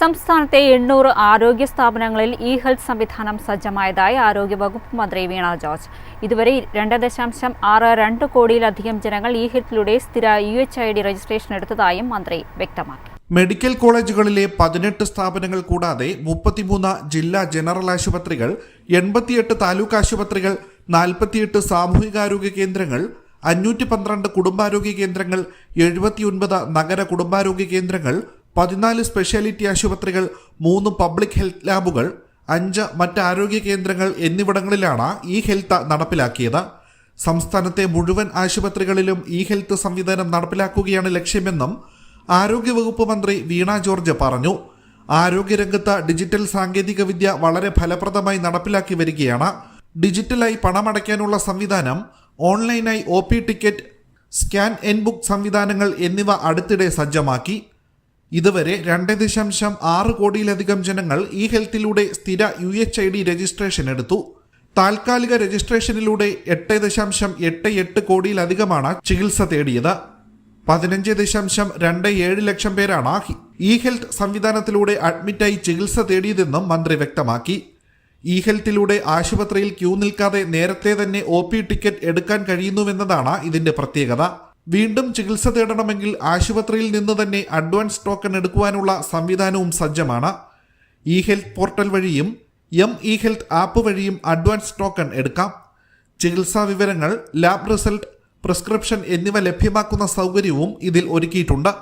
സംസ്ഥാനത്തെ എണ്ണൂറ് ആരോഗ്യ സ്ഥാപനങ്ങളിൽ ഇ ഹെൽത്ത് സംവിധാനം സജ്ജമായതായി ആരോഗ്യവകുപ്പ് മന്ത്രി വീണ ജോർജ്. ഇതുവരെ രണ്ട് ദശാംശം ആറ് രണ്ട് കോടിയിലധികം ജനങ്ങൾ ഇ ഹെൽത്തിലൂടെ സ്ഥിര U H I D registration എടുത്തതായും മന്ത്രി വ്യക്തമാക്കി. മെഡിക്കൽ കോളേജുകളിലെ പതിനെട്ട് സ്ഥാപനങ്ങൾ കൂടാതെ മുപ്പത്തിമൂന്ന് ജില്ലാ ജനറൽ ആശുപത്രികൾ എൺപത്തിയെട്ട് താലൂക്ക് ആശുപത്രികൾ നാൽപ്പത്തിയെട്ട് സാമൂഹികാരോഗ്യ കേന്ദ്രങ്ങൾ അഞ്ഞൂറ്റി പന്ത്രണ്ട് കുടുംബാരോഗ്യ കേന്ദ്രങ്ങൾ എഴുപത്തിയൊൻപത് നഗര കുടുംബാരോഗ്യ കേന്ദ്രങ്ങൾ പതിനാല് സ്പെഷ്യാലിറ്റി ആശുപത്രികൾ മൂന്ന് പബ്ലിക് ഹെൽത്ത് ലാബുകൾ അഞ്ച് മറ്റ് ആരോഗ്യ കേന്ദ്രങ്ങൾ എന്നിവിടങ്ങളിലാണ് ഇ ഹെൽത്ത് നടപ്പിലാക്കിയത്. സംസ്ഥാനത്തെ മുഴുവൻ ആശുപത്രികളിലും ഇ ഹെൽത്ത് സംവിധാനം നടപ്പിലാക്കുകയാണ് ലക്ഷ്യമെന്നും ആരോഗ്യവകുപ്പ് മന്ത്രി വീണ ജോർജ് പറഞ്ഞു. ആരോഗ്യരംഗത്ത് ഡിജിറ്റൽ സാങ്കേതികവിദ്യ വളരെ ഫലപ്രദമായി നടപ്പിലാക്കി വരികയാണ്. ഡിജിറ്റലായി പണമടയ്ക്കാനുള്ള സംവിധാനം ഓൺലൈനായി O ticket scan N book സംവിധാനങ്ങൾ എന്നിവ അടുത്തിടെ സജ്ജമാക്കി. ഇതുവരെ രണ്ട് ദശാംശം ആറ് കോടിയിലധികം ജനങ്ങൾ ഈ ഹെൽത്തിലൂടെ സ്ഥിര U H I D registration എടുത്തു. താൽക്കാലിക രജിസ്ട്രേഷനിലൂടെ എട്ട് ദശാംശം എട്ട് എട്ട് കോടിയിലധികമാണ് ചികിത്സ തേടിയത്. പതിനഞ്ച് ദശാംശം രണ്ട് ഏഴ് ലക്ഷം പേരാണ് ഇ ഹെൽത്ത് സംവിധാനത്തിലൂടെ അഡ്മിറ്റായി ചികിത്സ തേടിയതെന്നും മന്ത്രി വ്യക്തമാക്കി. ഇ ഹെൽത്തിലൂടെ ആശുപത്രിയിൽ ക്യൂ നിൽക്കാതെ നേരത്തെ തന്നെ ഒ ടിക്കറ്റ് എടുക്കാൻ കഴിയുന്നുവെന്നതാണ് ഇതിന്റെ പ്രത്യേകത. വീണ്ടും ചികിത്സ തേടണമെങ്കിൽ ആശുപത്രിയിൽ നിന്ന് തന്നെ അഡ്വാൻസ് ടോക്കൺ എടുക്കുവാനുള്ള സംവിധാനവും സജ്ജമാണ്. ഇ ഹെൽത്ത് പോർട്ടൽ വഴിയും എം ഇ ഹെൽത്ത് ആപ്പ് വഴിയും അഡ്വാൻസ് ടോക്കൺ എടുക്കാം. ചികിത്സാ വിവരങ്ങൾ ലാബ് റിസൾട്ട് പ്രിസ്ക്രിപ്ഷൻ എന്നിവ ലഭ്യമാക്കുന്ന സൗകര്യവും ഇതിൽ ഒരുക്കിയിട്ടുണ്ട്.